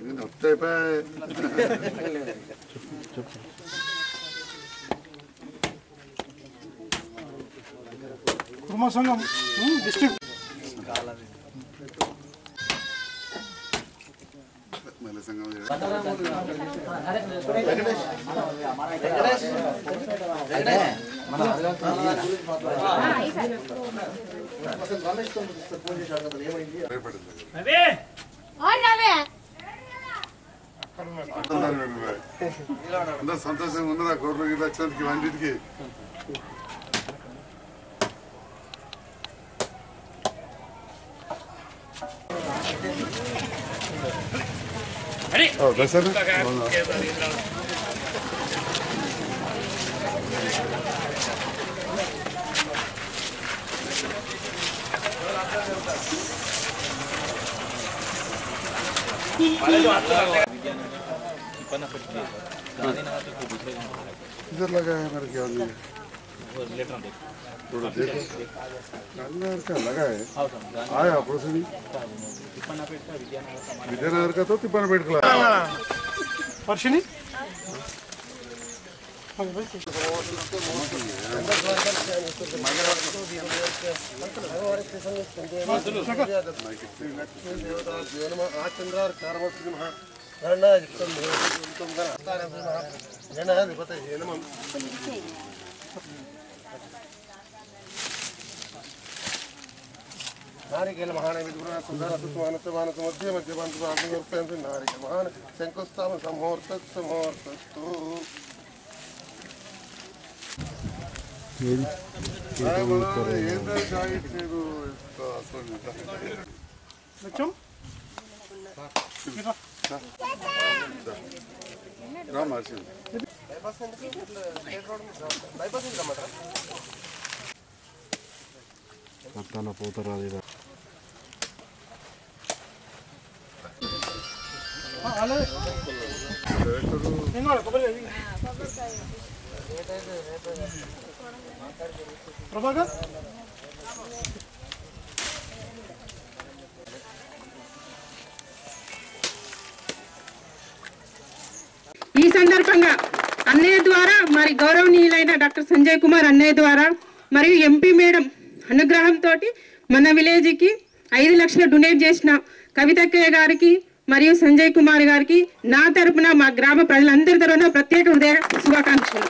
నేను వస్తే అయిపోయి కుర్మ సంఘం డిస్ట్రిక్ట్. మళ్ళీ సంఘం అందరూ సంతోషంగా ఉన్నదా కోర్టు గిట్ల వచ్చినందుకు ఇవన్నిటికి ఓ, దసరా? इधर लगा है मेरे ख्याल में। थोड़ा देखो। गांधीनगर का लगा है। हाँ, आया प्रोसेस विद्यानगर का तो तिप्पन पेट का। वर्षिनी हाँ, हाँ, आ चंद्रार कारमर्ति ಅಣ್ಣ ಏನ ಗೊತ್ತಾಯ್ತು ಏನಮ್ಮ ನಾರಿಕೇಲ ಮಹಾನವಿದ ಗುರುನ ಸುಂದರ ಸುಮಾನಸ ಮಾನಸ ಮಧ್ಯೆ ಮಧ್ಯೆ ಬಂತು ಭಾಗವರ್ತ ನಾರಿಕೆ ಮಹಾನ್ ಶಂಕುಸ್ತಾಮ ಸಮೋರ್ತ ಸಮೋರ್ತಸ್ತು ಏನು మార్చి ఏం కావాలి కొబ్బరి ప్రభాకర్ సందర్భంగా అన్నయ్య ద్వారా మరి గౌరవనీయులైన డాక్టర్ సంజయ్ కుమార్ అన్నయ్య ద్వారా మరియు ఎంపీ మేడం అనుగ్రహంతో మన విలేజ్కి ఐదు లక్షలు డొనేట్ చేసిన కవితక్కయ్య గారికి మరియు సంజయ్ కుమార్ గారికి నా తరపున మా గ్రామ ప్రజలందరి తరఫున ప్రత్యేక హృదయ శుభాకాంక్షలు.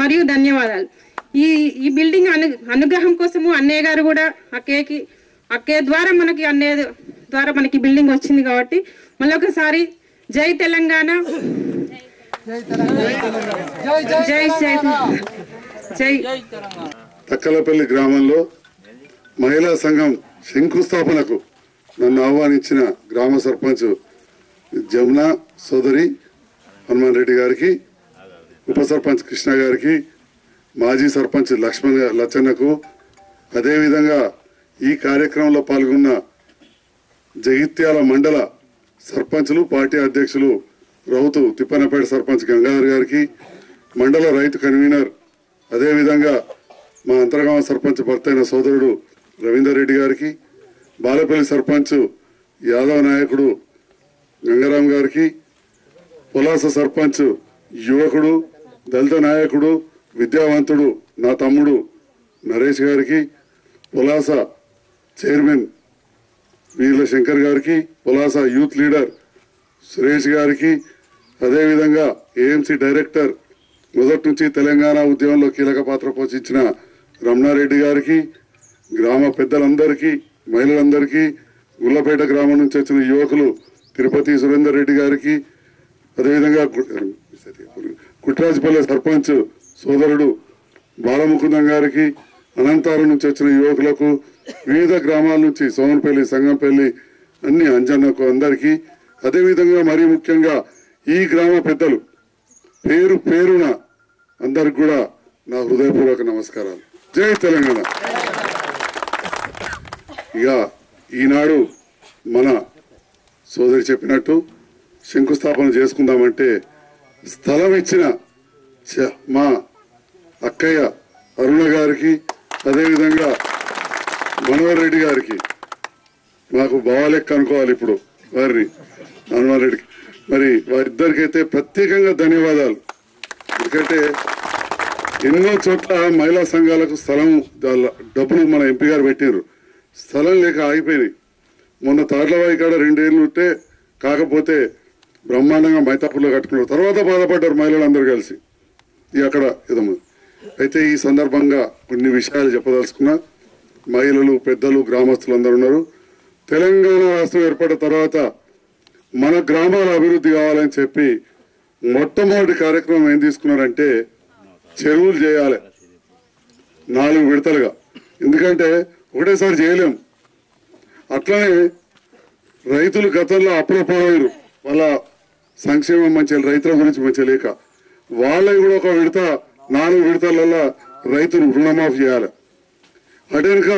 మరియు ధన్యవాదాలు. ఈ ఈ బిల్డింగ్ అను అనుగ్రహం కోసము అన్నయ్య గారు కూడా అక్కయ్యకి అక్కయ్య ద్వారా మనకి అన్నయ్య ద్వారా మనకి బిల్డింగ్ వచ్చింది కాబట్టి మళ్ళొకసారి జై తెలంగాణ. జై జై జై. తక్కలపల్లి గ్రామంలో మహిళా సంఘం శంకుస్థాపనకు నన్ను ఆహ్వానించిన గ్రామ సర్పంచ్ జమున సోదరి హనుమాన్ రెడ్డి గారికి ఉప సర్పంచ్ కృష్ణ గారికి మాజీ సర్పంచ్ లక్ష్మణ్ లచ్చన్నకు అదేవిధంగా ఈ కార్యక్రమంలో పాల్గొన్న జగిత్యాల మండల సర్పంచులు పార్టీ అధ్యక్షులు రౌతు తిప్పనపేట సర్పంచ్ గంగాధర్ గారికి మండల రైతు కన్వీనర్ అదేవిధంగా మా అంతర్గామ సర్పంచ్ భర్త అయిన సోదరుడు రవీందర్ రెడ్డి గారికి బాలపల్లి సర్పంచ్ యాదవ్ నాయకుడు గంగారాం గారికి పొలాస సర్పంచ్ యువకుడు దళిత నాయకుడు విద్యావంతుడు నా తమ్ముడు నరేష్ గారికి పొలాస చైర్మన్ వీర్ల శంకర్ గారికి పులాస యూత్ లీడర్ సురేష్ గారికి అదేవిధంగా ఏఎంసీ డైరెక్టర్ మొదటి నుంచి తెలంగాణ ఉద్యమంలో కీలక పాత్ర పోషించిన రమణారెడ్డి గారికి గ్రామ పెద్దలందరికీ మహిళలందరికీ గుల్లపేట గ్రామం నుంచి వచ్చిన యువకులు తిరుపతి సురేందర్ రెడ్డి గారికి అదేవిధంగా కుట్రాజపల్లె సర్పంచ్ సోదరుడు బాలముకుందం గారికి అనంతారం నుంచి వచ్చిన యువకులకు వివిధ గ్రామాల నుంచి సోమనపల్లి సంగంపల్లి అన్ని అంజన్నకు అందరికీ. అదేవిధంగా మరీ ముఖ్యంగా ఈ గ్రామ పెద్దలు పేరు పేరున అందరికి కూడా నా హృదయపూర్వక నమస్కారాలు. జై తెలంగాణ. ఇక ఈనాడు మన సోదరి చెప్పినట్టు శంకుస్థాపన చేసుకుందామంటే స్థలం ఇచ్చిన చ- మా అక్కయ్య అరుణ గారికి అదేవిధంగా మనోహర్ రెడ్డి గారికి మాకు బావాలెక్క అనుకోవాలి ఇప్పుడు వారిని. మనోహర్ రెడ్డికి. మరి వారిద్దరికైతే ప్రత్యేకంగా ధన్యవాదాలు. ఎందుకంటే ఎన్నో చోట్ల మహిళా సంఘాలకు స్థలం డబ్బులు మన ఎంపీ గారు పెట్టారు స్థలం లేక ఆగిపోయినాయి. మొన్న తాడ్లవాయి కాడ రెండేళ్ళు ఉంటే కాకపోతే బ్రహ్మాండంగా మైతాపూర్లో కట్టుకున్నారు. తర్వాత బాధపడ్డారు మహిళలందరూ కలిసి. ఇది అక్కడ ఇదమ్మ అయితే ఈ సందర్భంగా కొన్ని విషయాలు చెప్పదలుచుకున్నా. మహిళలు పెద్దలు గ్రామస్తులు అందరూ ఉన్నారు. తెలంగాణ రాష్ట్రం ఏర్పడిన తర్వాత మన గ్రామాల అభివృద్ధి కావాలని చెప్పి మొట్టమొదటి కార్యక్రమం ఏం తీసుకున్నారంటే చెరువులు చేయాలి. నాలుగు విడతలుగా. ఎందుకంటే ఒకటేసారి చేయలేం. అట్లనే రైతులు గతంలో అప్పులపోయారు వాళ్ళ సంక్షేమం మంచి రైతుల గురించి మంచి లేక. వాళ్ళకి కూడా ఒక విడత నాలుగు విడతలలో రైతులు రుణమాఫీ చేయాలి. అటెనక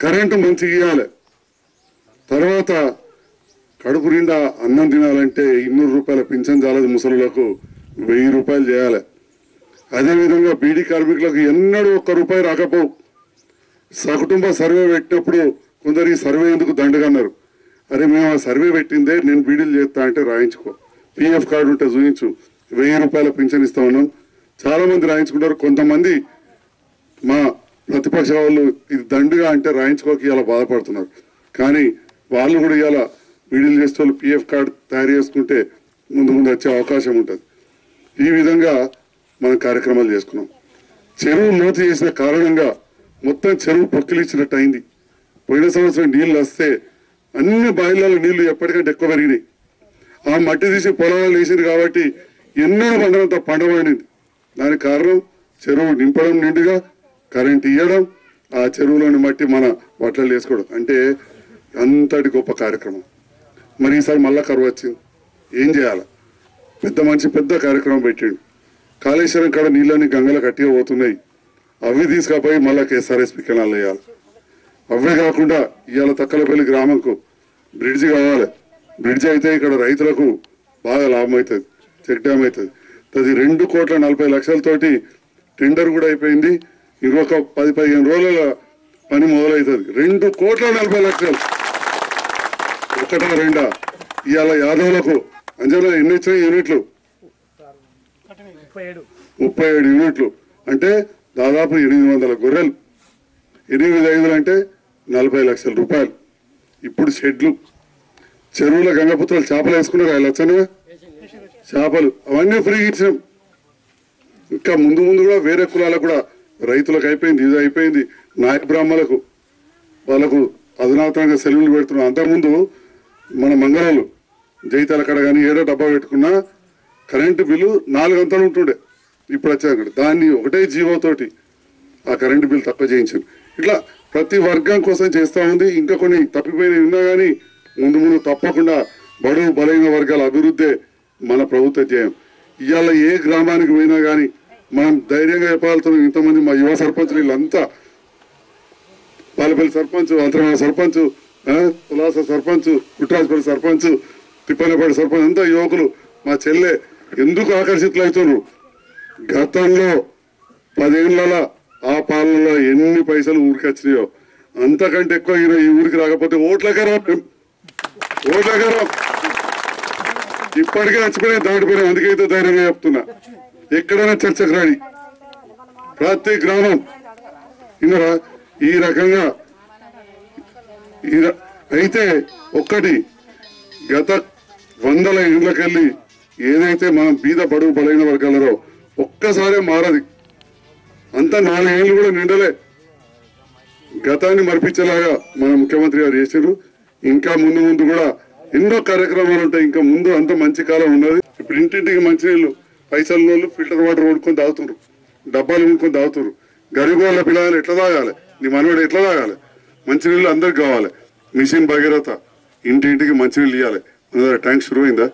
కరెంటు మంచి ఇవ్వాలి తర్వాత కడుపు నిండా అన్నం తినాలంటే ఇన్నూరు రూపాయల పింఛన్ చాలదు ముసలులకు వెయ్యి రూపాయలు చేయాలి. అదేవిధంగా బీడీ కార్మికులకు ఎన్నడూ ఒక్క రూపాయి రాకపోవు సకుటుంబ సర్వే పెట్టినప్పుడు కొందరు ఈ సర్వే ఎందుకు దండగన్నారు అరే మేము ఆ సర్వే పెట్టిందే నేను బీడీలు చేస్తా అంటే రాయించుకో. పిఎఫ్ కార్డు ఉంటే చూపించు వెయ్యి రూపాయల పింఛన్ ఇస్తా ఉన్నాం చాలామంది రాయించుకుంటారు. కొంతమంది మా ప్రతిపక్ష వాళ్ళు ఇది దండుగా అంటే రాయించుకోక ఇలా బాధపడుతున్నారు. కానీ వాళ్ళు కూడా ఇలా వీడియోలు చేసే వాళ్ళు పిఎఫ్ కార్డు తయారు చేసుకుంటే ముందు ముందు వచ్చే అవకాశం ఉంటుంది. ఈ విధంగా మనం కార్యక్రమాలు చేసుకున్నాం. చెరువు లోతు చేసిన కారణంగా మొత్తం చెరువు పొక్కిలిచ్చినట్టు అయింది. పోయిన సంవత్సరం నీళ్ళు వస్తే అన్ని బాయిలలో నీళ్ళు ఎప్పటికంటే ఎక్కువ పెరిగినాయి. ఆ మట్టి తీసి పొలాలు వేసింది కాబట్టి ఎన్నో పండినంత పండబడింది దానికి కారణం చెరువు నింపడం నిండుగా కరెంట్ ఇవ్వడం ఆ చెరువులను మట్టి మన బట్టలు వేసుకోవడం. అంటే అంతటి గొప్ప కార్యక్రమం. మరి ఈసారి మళ్ళా కరువు వచ్చింది. ఏం చేయాలి? పెద్ద మనిషి పెద్ద కార్యక్రమం పెట్టిండు. కాళేశ్వరం కాడ నీళ్ళని గంగల కట్టిగా పోతున్నాయి. అవి తీసుకపోయి మళ్ళా కేఎస్ఆర్ఎస్పి కెనాల్ వేయాలి. అవే కాకుండా ఇవాళ తక్కలపల్లి గ్రామంకు బ్రిడ్జ్ కావాలి. బ్రిడ్జ్ అయితే ఇక్కడ రైతులకు బాగా లాభం అవుతుంది చెక్ డ్యామ్ అవుతుంది. అది రెండు కోట్ల నలభై లక్షలతోటి టెండర్ కూడా అయిపోయింది. ఇంకొక పది పదిహేను రోజుల పని మొదలవుతుంది రెండు కోట్ల నలభై లక్షలు. ఒకటా రెండా? ఇవాళ యాదవులకు అంజలో ఎన్ని వచ్చినాయి యూనిట్లు? ముప్పై ఏడు. యూనిట్లు. అంటే దాదాపు ఎనిమిది వందల గొర్రెలు. ఎనిమిది ఐదులు అంటే నలభై లక్షల రూపాయలు. ఇప్పుడు షెడ్లు. చెరువుల గంగపుత్రాలు చేపలు వేసుకున్నారు? ఆయన లచ్చనగా చేపలు. అవన్నీ ఫ్రీ ఇచ్చినాం. ఇంకా ముందు ముందు కూడా వేరే కులాలకు కూడా రైతులకు అయిపోయింది ఇది అయిపోయింది. నాయక బ్రాహ్మణులకు వాళ్ళకు అధునాతనంగా సెలవులు పెడుతున్నాం. అంతకుముందు మన మంగళాలు జైతాల కడ కానీ ఏడో డబ్బా పెట్టుకున్నా కరెంటు బిల్లు నాలుగు అంతలు ఉంటుండే. ఇప్పుడు వచ్చాక దాన్ని ఒకటే జీవోతోటి ఆ కరెంటు బిల్లు తక్కువ చేయించాను ఇట్లా ప్రతి వర్గం కోసం చేస్తూ ఉంది. ఇంకా కొన్ని తప్పిపోయినవి ఉన్నా కానీ ముందు ముందు తప్పకుండా బడుగు బలైన వర్గాల అభివృద్ధే మన ప్రభుత్వ ధ్యేయం. ఇవాళ ఏ గ్రామానికి పోయినా కానీ మనం ధైర్యంగా చెప్పగలుగుతున్నాం ఇంతమంది మా యువ సర్పంచ్ వీళ్ళంతా. పాలపల్లి సర్పంచ్ అంతరాల సర్పంచ్ ఆ, పులాస సర్పంచ్ కుట్రాజపల్లి సర్పంచ్ తిప్పనపల్లి సర్పంచ్ అంతా యువకులు. మా చెల్లె ఎందుకు ఆకర్షితులు అవుతున్నారు గతంలో పదేళ్ళ ఆ పాలనలో ఎన్ని పైసలు ఊరికి వచ్చినాయో. అంతకంటే ఎక్కువ ఈయన ఈ ఊరికి రాకపోతే ఓట్లకే రా ఇప్పటికే చచ్చిపోయినా దాటిపోయినా అందుకైతే ధైర్యంగా చెప్తున్నా. ఎక్కడైనా చర్చకు రాని ప్రతి గ్రామం. ఇందులో ఈ రకంగా ఈ ర- అయితే ఒక్కటి గత వందల ఇళ్ళకెళ్ళి ఏదైతే మనం బీద బడుగు బలైన వర్గాలరో ఒక్కసారే మారది. అంత నాలుగేళ్ళు కూడా నిండలే. గతాన్ని మరిపించేలాగా మన ముఖ్యమంత్రి గారు చేశారు ఇంకా ముందు ముందు కూడా ఎన్నో కార్యక్రమాలు ఉంటాయి. ఇంకా ముందు అంత మంచి కాలం ఉన్నది ఇప్పుడు ఇంటింటికి మంచినీళ్ళు పైసలు వాళ్ళు ఫిల్టర్ వాటర్ వండుకొని తాగుతున్నారు డబ్బాలు వండుకొని తాగుతున్నారు గరిగోళ్ళ వాళ్ళ పిల్లలు ఎట్లా తాగాలి? నీ మనవాడు ఎట్లా తాగాలి? మంచినీళ్ళు అందరికి కావాలి. మిషన్ భగీరథ ఇంటింటికి మంచినీళ్ళు ఇవ్వాలి మన దగ్గర ట్యాంక్ షురూ అయిందా?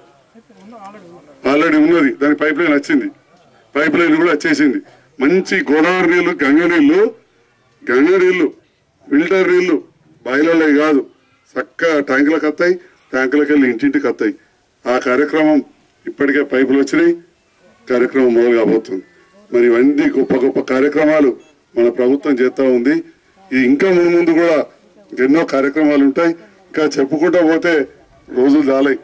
ఆల్రెడీ ఉన్నది. దాని పైప్ లైన్ వచ్చింది. పైప్ లైన్ కూడా వచ్చేసింది. మంచి గోదావరి నీళ్ళు గంగ నీళ్ళు గంగ నీళ్ళు ఫిల్టర్ నీళ్ళు. బాయిలలో కాదు. చక్కగా ట్యాంకులకు వస్తాయి ట్యాంకులకు వెళ్ళి ఇంటింటికి వస్తాయి ఆ కార్యక్రమం ఇప్పటికే పైపులు వచ్చినాయి. కార్యక్రమం మొదలు కాబోతుంది. మరి ఇవన్నీ గొప్ప గొప్ప కార్యక్రమాలు మన ప్రభుత్వం చేస్తూ ఉంది. ఇంకా ముందు ముందు కూడా ఎన్నో కార్యక్రమాలు ఉంటాయి. ఇంకా చెప్పుకుంటూ పోతే రోజులు చాలాయి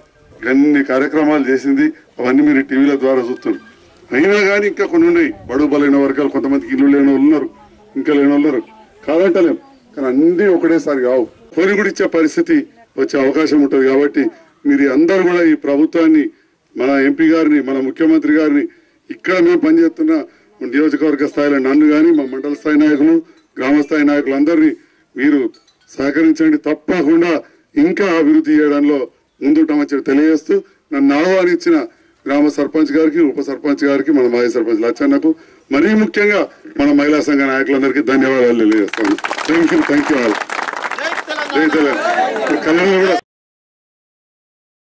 అన్ని కార్యక్రమాలు చేసింది అవన్నీ మీరు టీవీల ద్వారా చూస్తున్నారు. అయినా కానీ ఇంకా కొన్ని ఉన్నాయి. బడుగు బలైన వర్గాలు కొంతమందికి ఇల్లు లేని ఉన్నారు. ఇంకా లేని ఉన్నారు. కాదంటలేం. కానీ అన్నీ ఒకటేసారి కావు. కోరి కూడా ఇచ్చే పరిస్థితి వచ్చే అవకాశం ఉంటుంది కాబట్టి మీరు అందరూ కూడా ఈ ప్రభుత్వాన్ని మన ఎంపీ గారిని మన ముఖ్యమంత్రి గారిని ఇక్కడ మేము పనిచేస్తున్న నియోజకవర్గ స్థాయిలో నన్ను కానీ మా మండల స్థాయి నాయకులు గ్రామ స్థాయి నాయకులు అందరినీ మీరు సహకరించండి. తప్పకుండా ఇంకా అభివృద్ధి చేయడంలో ముందుంటామని చెప్పి తెలియజేస్తూ నన్ను ఆహ్వానించిన గ్రామ సర్పంచ్ గారికి ఉప సర్పంచ్ గారికి మన మాజీ సర్పంచ్ లచ్చన్నకు మరీ ముఖ్యంగా మన మహిళా సంఘ నాయకులందరికీ ధన్యవాదాలు తెలియజేస్తాను. Thank you thank you all కళ్ళలో కూడా